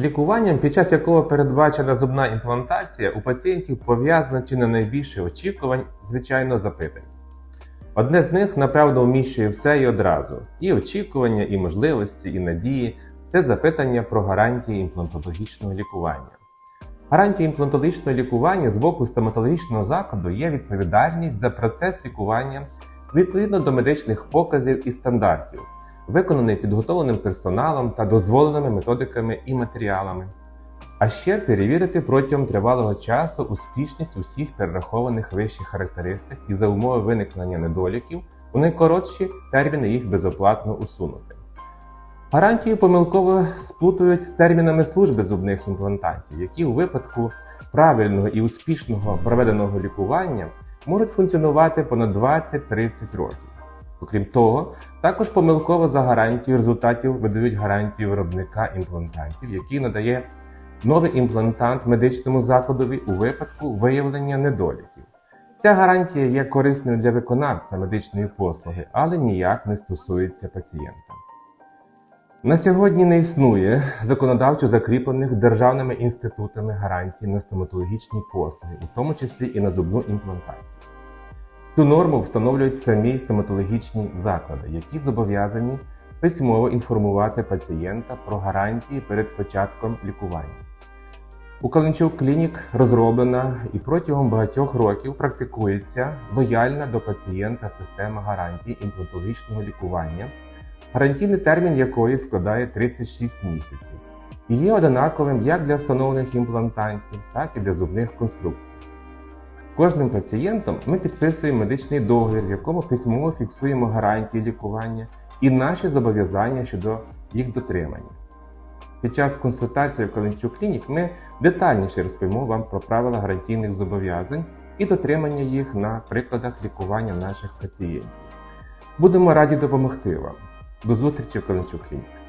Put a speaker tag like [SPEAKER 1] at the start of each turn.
[SPEAKER 1] Лікуванням, під час якого передбачена зубна імплантація, у пацієнтів пов'язано чи не найбільше очікувань, звичайно, запитань. Одне з них, напевно, вміщує все і одразу: і очікування, і можливості, і надії це запитання про гарантії імплантологічного лікування. Гарантія імплантологічного лікування з боку стоматологічного закладу є відповідальність за процес лікування відповідно до медичних показів і стандартів, виконаний підготовленим персоналом та дозволеними методиками і матеріалами. А ще перевірити протягом тривалого часу успішність усіх перерахованих вищих характеристик і за умови виникнення недоліків у найкоротші терміни їх безоплатно усунути. Гарантію помилково сплутують з термінами служби зубних імплантантів, які у випадку правильного і успішного проведеного лікування можуть функціонувати понад 20-30 років. Окрім того, також помилково за гарантію результатів видають гарантію виробника імплантантів, який надає новий імплантант медичному закладові у випадку виявлення недоліків. Ця гарантія є корисною для виконавця медичної послуги, але ніяк не стосується пацієнта. На сьогодні не існує законодавчо закріплених державними інститутами гарантій на стоматологічні послуги, у тому числі і на зубну імплантацію. Цю норму встановлюють самі стоматологічні заклади, які зобов'язані письмово інформувати пацієнта про гарантії перед початком лікування. У Каленчук Клінік розроблена і протягом багатьох років практикується лояльна до пацієнта система гарантій імплантологічного лікування, гарантійний термін якої складає 36 місяців, і є однаковим як для встановлених імплантантів, так і для зубних конструкцій. Кожним пацієнтом ми підписуємо медичний договір, в якому письмово фіксуємо гарантії лікування і наші зобов'язання щодо їх дотримання. Під час консультації в Каленчук Клінік ми детальніше розповімо вам про правила гарантійних зобов'язань і дотримання їх на прикладах лікування наших пацієнтів. Будемо раді допомогти вам. До зустрічі в Каленчук Клінік.